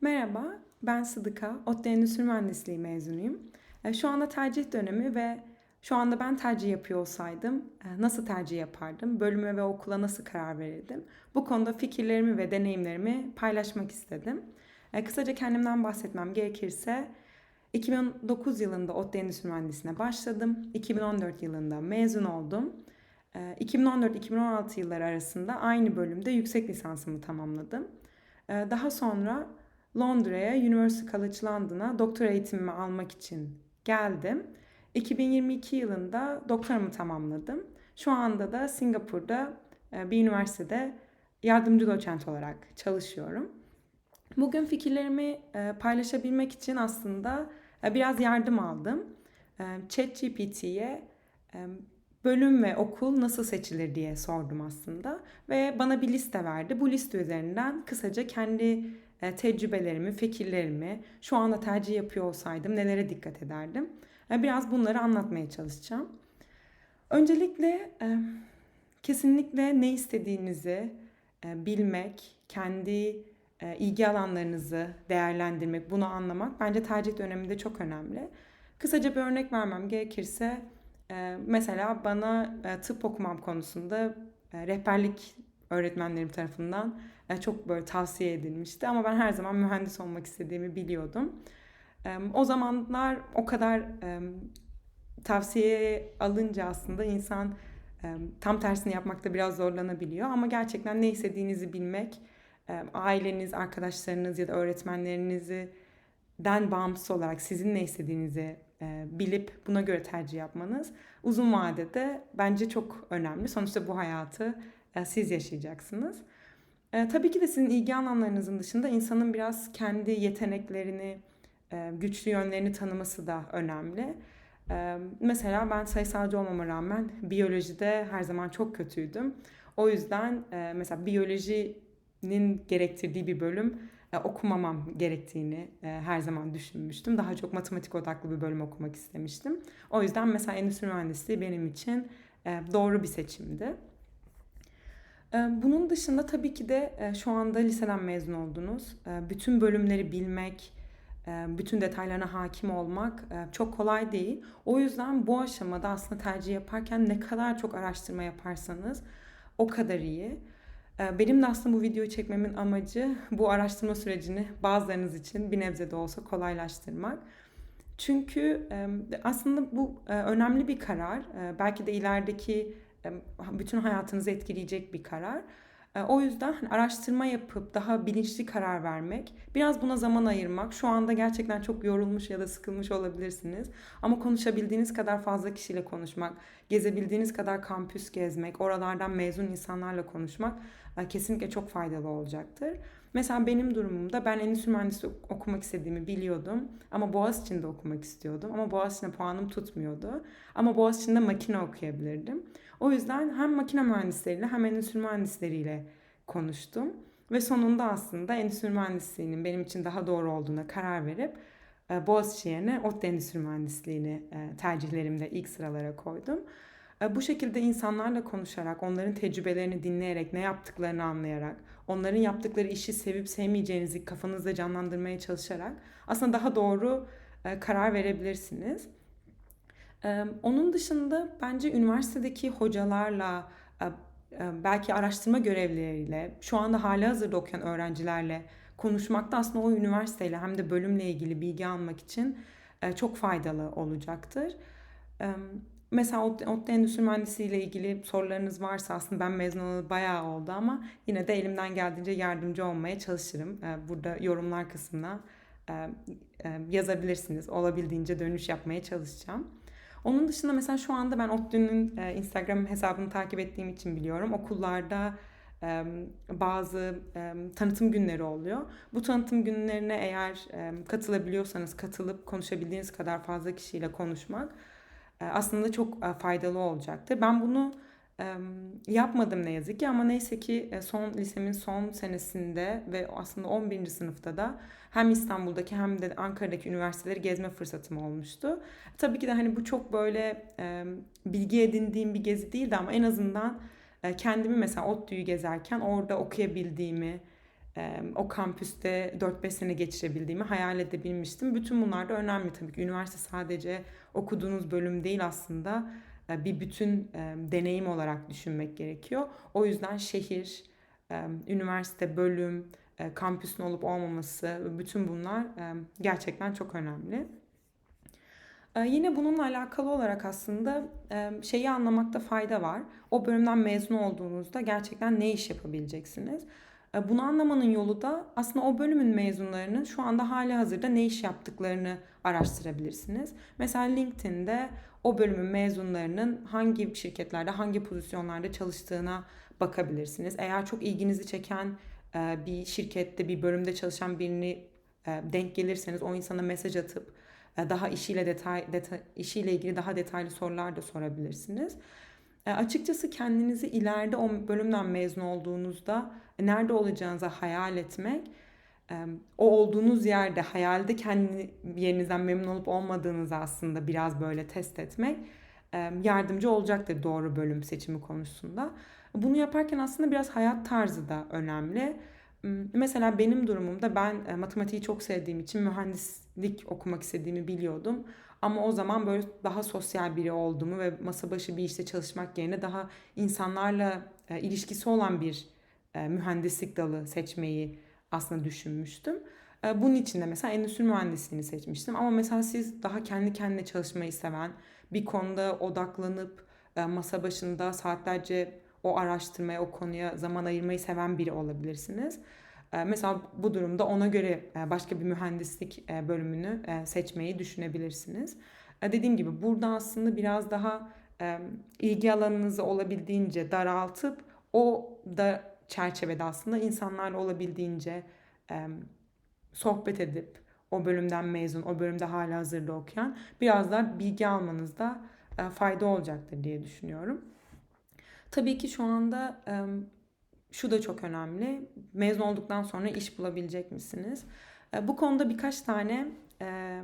Merhaba, ben Sıdıka. ODTÜ Endüstri Mühendisliği mezunuyum. E, Şu anda tercih dönemi ve şu anda ben tercih yapıyor olsaydım e, nasıl tercih yapardım? Bölüme ve okula nasıl karar verirdim? Bu konuda fikirlerimi ve deneyimlerimi paylaşmak istedim. E, Kısaca kendimden bahsetmem gerekirse 2009 yılında ODTÜ Endüstri Mühendisliğine başladım. 2014 yılında mezun oldum. E, 2014-2016 yılları arasında aynı bölümde yüksek lisansımı tamamladım. Daha sonra Londra'ya University College London'a doktora eğitimimi almak için geldim. 2022 yılında doktoramı tamamladım. Şu anda da Singapur'da e, bir üniversitede yardımcı doçent olarak çalışıyorum. Bugün fikirlerimi e, paylaşabilmek için aslında e, biraz yardım aldım. ChatGPT'ye bölüm ve okul nasıl seçilir diye sordum aslında ve bana bir liste verdi. Bu liste üzerinden kısaca kendi tecrübelerimi, fikirlerimi, şu anda tercih yapıyor olsaydım nelere dikkat ederdim? E, Biraz bunları anlatmaya çalışacağım. Öncelikle e, kesinlikle ne istediğinizi e, bilmek, kendi e, ilgi alanlarınızı değerlendirmek, bunu anlamak bence tercih döneminde çok önemli. Kısaca bir örnek vermem gerekirse e, mesela bana e, tıp okumam konusunda e, rehberlik öğretmenlerim tarafından e, çok böyle tavsiye edilmişti ama ben her zaman mühendis olmak istediğimi biliyordum. E, O zamanlar o kadar e, tavsiye alınca aslında insan e, tam tersini yapmakta biraz zorlanabiliyor ama gerçekten ne istediğinizi bilmek, e, aileniz, arkadaşlarınız ya da öğretmenlerinizden bağımsız olarak sizin ne istediğinizi e, bilip buna göre tercih yapmanız uzun vadede bence çok önemli. Sonuçta bu hayatı e, siz yaşayacaksınız. E, tabii ki de sizin ilgi alanlarınızın dışında insanın biraz kendi yeteneklerini, e, güçlü yönlerini tanıması da önemli. E, mesela ben sayısalcı olmama rağmen biyolojide her zaman çok kötüydüm. O yüzden e, mesela biyolojinin gerektirdiği bir bölüm e, okumamam gerektiğini e, her zaman düşünmüştüm. Daha çok matematik odaklı bir bölüm okumak istemiştim. O yüzden mesela endüstri mühendisliği benim için e, doğru bir seçimdi. E, Bunun dışında tabii ki de e, şu anda liseden mezun oldunuz. E, Bütün bölümleri bilmek, e, bütün detaylarına hakim olmak e, çok kolay değil. O yüzden bu aşamada aslında tercih yaparken ne kadar çok araştırma yaparsanız o kadar iyi. E, Benim de aslında bu videoyu çekmemin amacı bu araştırma sürecini bazılarınız için bir nebze de olsa kolaylaştırmak. Çünkü aslında bu önemli bir karar. Belki de ilerideki bütün hayatınızı etkileyecek bir karar. E, O yüzden hani araştırma yapıp daha bilinçli karar vermek, biraz buna zaman ayırmak. Şu anda gerçekten çok yorulmuş ya da sıkılmış olabilirsiniz. Ama konuşabildiğiniz kadar fazla kişiyle konuşmak, gezebildiğiniz kadar kampüs gezmek, oralardan mezun insanlarla konuşmak e, kesinlikle çok faydalı olacaktır. Mesela benim durumumda ben endüstri mühendisliği ok- okumak istediğimi biliyordum. Ama Boğaziçi'nde okumak istiyordum. Ama Boğaziçi'nde puanım tutmuyordu. Ama Boğaziçi'nde makine okuyabilirdim. O yüzden hem makine mühendisleriyle hem endüstri mühendisleriyle konuştum. Ve sonunda aslında endüstri mühendisliğinin benim için daha doğru olduğuna karar verip Boğaziçi yerine ODTÜ Endüstri Mühendisliğini e, tercihlerimde ilk sıralara koydum. E, Bu şekilde insanlarla konuşarak, onların tecrübelerini dinleyerek, ne yaptıklarını anlayarak, onların yaptıkları işi sevip sevmeyeceğinizi kafanızda canlandırmaya çalışarak aslında daha doğru e, karar verebilirsiniz. Onun dışında bence üniversitedeki hocalarla, e, e, belki araştırma görevlileriyle, şu anda halihazırda okuyan öğrencilerle konuşmak da aslında o üniversiteyle hem de bölümle ilgili bilgi almak için e, çok faydalı olacaktır. Mesela ODTÜ Endüstri Mühendisliği ile ilgili sorularınız varsa aslında ben mezun olalı bayağı oldu ama yine de elimden geldiğince yardımcı olmaya çalışırım. Ee, Burada yorumlar kısmına e, e, yazabilirsiniz. Olabildiğince dönüş yapmaya çalışacağım. Onun dışında mesela şu anda ben ODTÜ'nün e, Instagram hesabını takip ettiğim için biliyorum. Okullarda bazı tanıtım günleri oluyor. Bu tanıtım günlerine eğer katılabiliyorsanız katılıp konuşabildiğiniz kadar fazla kişiyle konuşmak e, aslında çok e, faydalı olacaktır. Ben bunu yapmadım ne yazık ki ama neyse ki e, son lisemin son senesinde ve aslında 11. sınıfta da hem İstanbul'daki hem de Ankara'daki üniversiteleri gezme fırsatım olmuştu. Tabii ki de hani bu çok böyle bilgi edindiğim bir gezi değildi ama en azından kendimi mesela ODTÜ'yü gezerken orada okuyabildiğimi, o kampüste 4-5 sene geçirebildiğimi hayal edebilmiştim. Bütün bunlar da önemli tabii ki. Üniversite sadece okuduğunuz bölüm değil aslında bir bütün deneyim olarak düşünmek gerekiyor. O yüzden şehir, üniversite, bölüm, kampüsün olup olmaması bütün bunlar gerçekten çok önemli. Yine bununla alakalı olarak aslında şeyi anlamakta fayda var. O bölümden mezun olduğunuzda gerçekten ne iş yapabileceksiniz? Bunu anlamanın yolu da aslında o bölümün mezunlarının şu anda hali hazırda ne iş yaptıklarını araştırabilirsiniz. Mesela LinkedIn'de o bölümün mezunlarının hangi şirketlerde, hangi pozisyonlarda çalıştığına bakabilirsiniz. Eğer çok ilginizi çeken bir şirkette, bir bölümde çalışan birini denk gelirseniz o insana mesaj atıp daha işiyle detay, detay işiyle ilgili daha detaylı sorular da sorabilirsiniz. E, açıkçası kendinizi ileride o bölümden mezun olduğunuzda nerede olacağınızı hayal etmek, e, o olduğunuz yerde hayalde kendi yerinizden memnun olup olmadığınızı aslında biraz böyle test etmek e, yardımcı olacaktır doğru bölüm seçimi konusunda. Bunu yaparken aslında biraz hayat tarzı da önemli. Mesela benim durumumda ben matematiği çok sevdiğim için mühendislik okumak istediğimi biliyordum. Ama o zaman böyle daha sosyal biri olduğumu ve masa başı bir işte çalışmak yerine daha insanlarla e, ilişkisi olan bir e, mühendislik dalı seçmeyi aslında düşünmüştüm. E, bunun için de mesela endüstri mühendisliğini seçmiştim. Ama mesela siz daha kendi kendine çalışmayı seven, bir konuda odaklanıp e, masa başında saatlerce o araştırmaya, o konuya zaman ayırmayı seven biri olabilirsiniz. Ee, mesela bu durumda ona göre e, başka bir mühendislik e, bölümünü e, seçmeyi düşünebilirsiniz. Dediğim gibi burada aslında biraz daha ilgi alanınızı olabildiğince daraltıp o da çerçevede aslında insanlarla olabildiğince sohbet edip o bölümden mezun, o bölümde hala hazırda okuyan biraz daha bilgi almanızda fayda olacaktır diye düşünüyorum. Tabii ki şu anda şu da çok önemli. Mezun olduktan sonra iş bulabilecek misiniz? E, bu konuda birkaç tane e,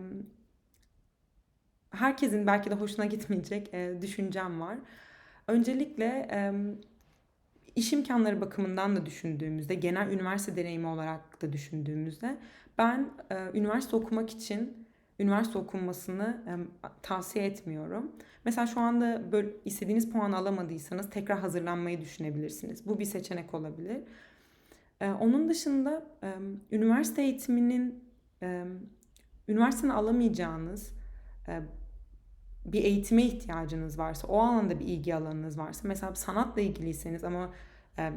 herkesin belki de hoşuna gitmeyecek e, düşüncem var. Öncelikle iş imkanları bakımından da düşündüğümüzde, genel üniversite deneyimi olarak da düşündüğümüzde ben üniversite okumak için üniversite okunmasını e, tavsiye etmiyorum. Mesela şu anda böyle istediğiniz puan alamadıysanız tekrar hazırlanmayı düşünebilirsiniz. Bu bir seçenek olabilir. E, onun dışında e, üniversite eğitiminin e, üniversiteden alamayacağınız e, bir eğitime ihtiyacınız varsa, o alanda bir ilgi alanınız varsa, mesela sanatla ilgiliyseniz ama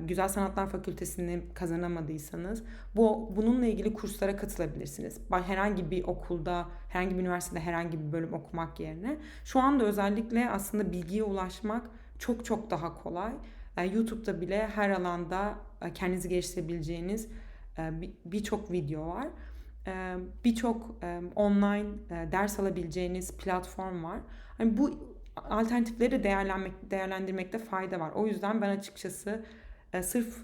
Güzel Sanatlar Fakültesini kazanamadıysanız bu bununla ilgili kurslara katılabilirsiniz. Herhangi bir okulda, herhangi bir üniversitede herhangi bir bölüm okumak yerine şu anda özellikle aslında bilgiye ulaşmak çok çok daha kolay. Ee, YouTube'da bile her alanda e, kendinizi geliştirebileceğiniz e, birçok video var. Birçok e, online ders alabileceğiniz platform var. Hani bu alternatifleri değerlenmek, değerlendirmekte fayda var. O yüzden ben açıkçası e, sırf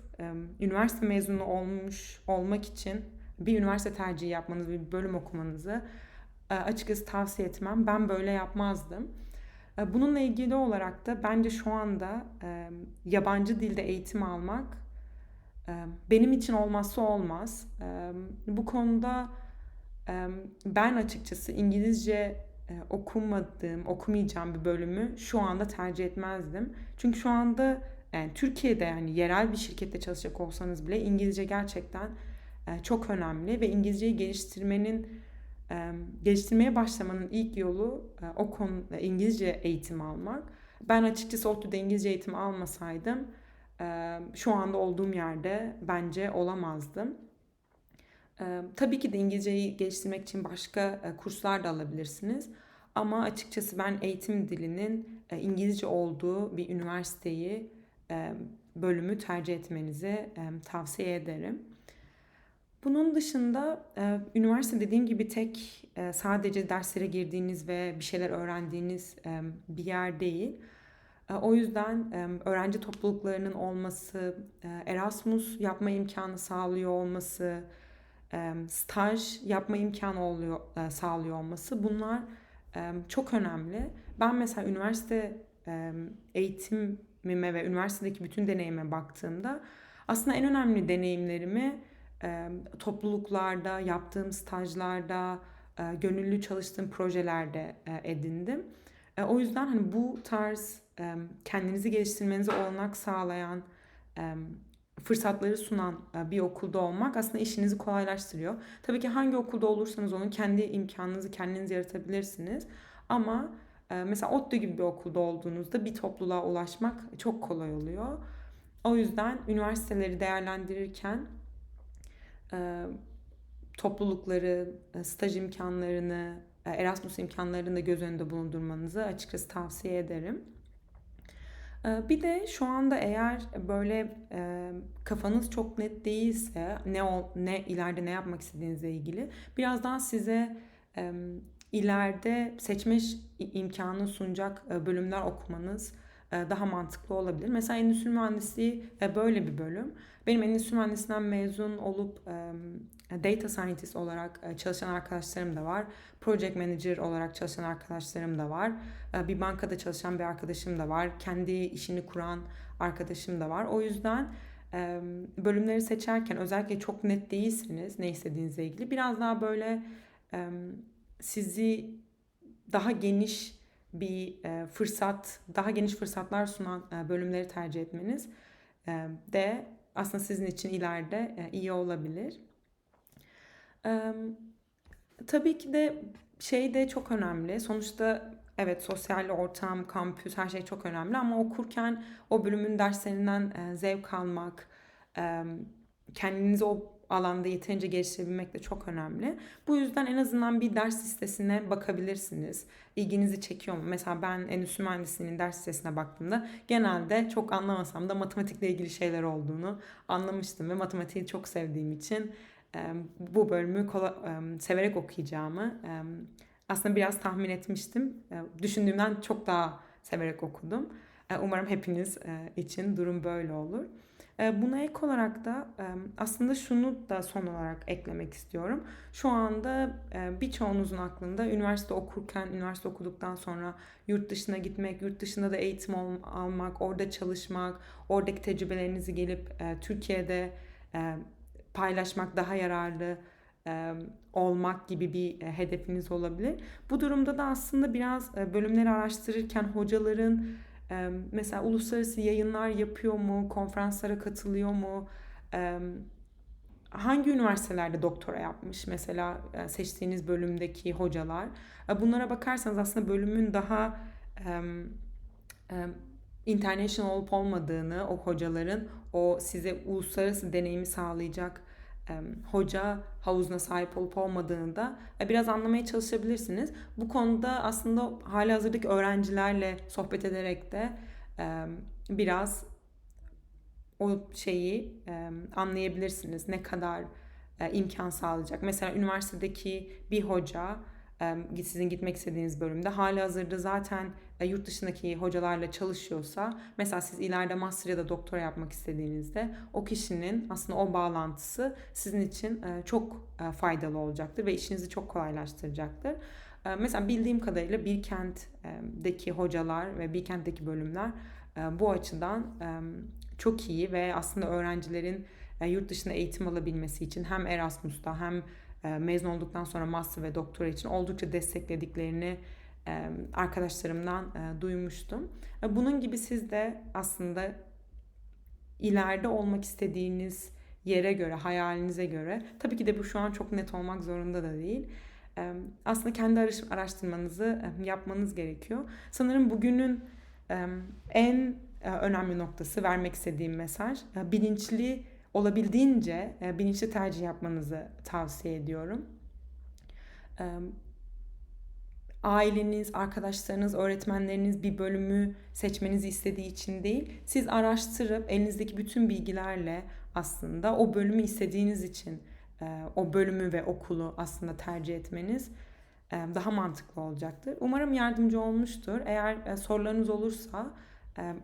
üniversite mezunu olmuş olmak için bir üniversite tercihi yapmanızı, bir bölüm okumanızı e, açıkçası tavsiye etmem. Ben böyle yapmazdım. E, bununla ilgili olarak da bence şu anda yabancı dilde eğitim almak benim için olmazsa olmaz. Bu konuda ben açıkçası İngilizce e, okumadığım, okumayacağım bir bölümü şu anda tercih etmezdim. Çünkü şu anda yani Türkiye'de yani yerel bir şirkette çalışacak olsanız bile İngilizce gerçekten e, çok önemli ve İngilizceyi geliştirmenin e, geliştirmeye başlamanın ilk yolu e, o konu İngilizce eğitim almak. Ben açıkçası ODTÜ'de İngilizce eğitimi almasaydım şu anda olduğum yerde bence olamazdım. Tabii ki de İngilizceyi geliştirmek için başka kurslar da alabilirsiniz. Ama açıkçası ben eğitim dilinin İngilizce olduğu bir üniversiteyi bölümü tercih etmenizi tavsiye ederim. Bunun dışında üniversite dediğim gibi tek sadece derslere girdiğiniz ve bir şeyler öğrendiğiniz bir yer değil. O yüzden öğrenci topluluklarının olması, Erasmus yapma imkanı sağlıyor olması, staj yapma imkanı oluyor, sağlıyor olması bunlar çok önemli. Ben mesela üniversite eğitim mime ve üniversitedeki bütün deneyime baktığımda aslında en önemli deneyimlerimi e, topluluklarda, yaptığım stajlarda, e, gönüllü çalıştığım projelerde e, edindim. E, o yüzden hani bu tarz e, kendinizi geliştirmenize olanak sağlayan, e, fırsatları sunan e, bir okulda olmak aslında işinizi kolaylaştırıyor. Tabii ki hangi okulda olursanız olun kendi imkanınızı kendiniz yaratabilirsiniz. Ama mesela ODTÜ gibi bir okulda olduğunuzda bir topluluğa ulaşmak çok kolay oluyor. O yüzden üniversiteleri değerlendirirken e, toplulukları, staj imkanlarını, Erasmus imkanlarını da göz önünde bulundurmanızı açıkçası tavsiye ederim. Bir de şu anda eğer böyle kafanız çok net değilse ne ne ileride ne yapmak istediğinizle ilgili biraz daha size ileride seçme imkanı sunacak bölümler okumanız daha mantıklı olabilir. Mesela endüstri mühendisliği böyle bir bölüm. Benim endüstri mühendisinden mezun olup data scientist olarak çalışan arkadaşlarım da var. Project manager olarak çalışan arkadaşlarım da var. Bir bankada çalışan bir arkadaşım da var. Kendi işini kuran arkadaşım da var. O yüzden bölümleri seçerken özellikle çok net değilsiniz ne istediğinizle ilgili. Biraz daha böyle sizi daha geniş bir fırsat, daha geniş fırsatlar sunan bölümleri tercih etmeniz de aslında sizin için ileride iyi olabilir. Tabii ki de şey de çok önemli. Sonuçta evet sosyal ortam, kampüs her şey çok önemli ama okurken o bölümün derslerinden zevk almak, kendinizi o alanda yeterince geliştirebilmek de çok önemli. Bu yüzden en azından bir ders listesine bakabilirsiniz. İlginizi çekiyor mu? Mesela ben endüstri mühendisliğinin ders listesine baktığımda genelde çok anlamasam da matematikle ilgili şeyler olduğunu anlamıştım ve matematiği çok sevdiğim için bu bölümü severek okuyacağımı aslında biraz tahmin etmiştim. Düşündüğümden çok daha severek okudum. Umarım hepiniz için durum böyle olur. Buna ek olarak da aslında şunu da son olarak eklemek istiyorum. Şu anda birçoğunuzun aklında üniversite okurken, üniversite okuduktan sonra yurt dışına gitmek, yurt dışında da eğitim almak, orada çalışmak, oradaki tecrübelerinizi gelip Türkiye'de paylaşmak, daha yararlı olmak gibi bir hedefiniz olabilir. Bu durumda da aslında biraz bölümleri araştırırken hocaların mesela uluslararası yayınlar yapıyor mu, konferanslara katılıyor mu, hangi üniversitelerde doktora yapmış mesela seçtiğiniz bölümdeki hocalar. Bunlara bakarsanız aslında bölümün daha international olup olmadığını o hocaların o size uluslararası deneyimi sağlayacak hoca havuzuna sahip olup olmadığını da e, biraz anlamaya çalışabilirsiniz. Bu konuda aslında hali hazırdaki öğrencilerle sohbet ederek de biraz o şeyi anlayabilirsiniz. Ne kadar e, imkan sağlayacak. Mesela üniversitedeki bir hoca sizin gitmek istediğiniz bölümde hali hazırda zaten yurt dışındaki hocalarla çalışıyorsa mesela siz ileride master ya da doktora yapmak istediğinizde o kişinin aslında o bağlantısı sizin için e, çok e, faydalı olacaktır ve işinizi çok kolaylaştıracaktır. Mesela bildiğim kadarıyla Bilkent'deki hocalar ve Bilkent'teki bölümler bu açıdan çok iyi ve aslında öğrencilerin yurt dışında eğitim alabilmesi için hem Erasmus'ta hem mezun olduktan sonra master ve doktora için oldukça desteklediklerini arkadaşlarımdan duymuştum. Bunun gibi siz de aslında ileride olmak istediğiniz yere göre, hayalinize göre tabii ki de bu şu an çok net olmak zorunda da değil. Aslında kendi araştırmanızı yapmanız gerekiyor. Sanırım bugünün en önemli noktası vermek istediğim mesaj bilinçli olabildiğince bilinçli tercih yapmanızı tavsiye ediyorum aileniz, arkadaşlarınız, öğretmenleriniz bir bölümü seçmenizi istediği için değil, siz araştırıp elinizdeki bütün bilgilerle aslında o bölümü istediğiniz için e, o bölümü ve okulu aslında tercih etmeniz e, daha mantıklı olacaktır. Umarım yardımcı olmuştur. Eğer e, sorularınız olursa,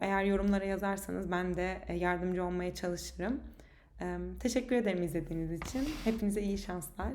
eğer yorumlara yazarsanız ben de yardımcı olmaya çalışırım. Teşekkür ederim izlediğiniz için. Hepinize iyi şanslar.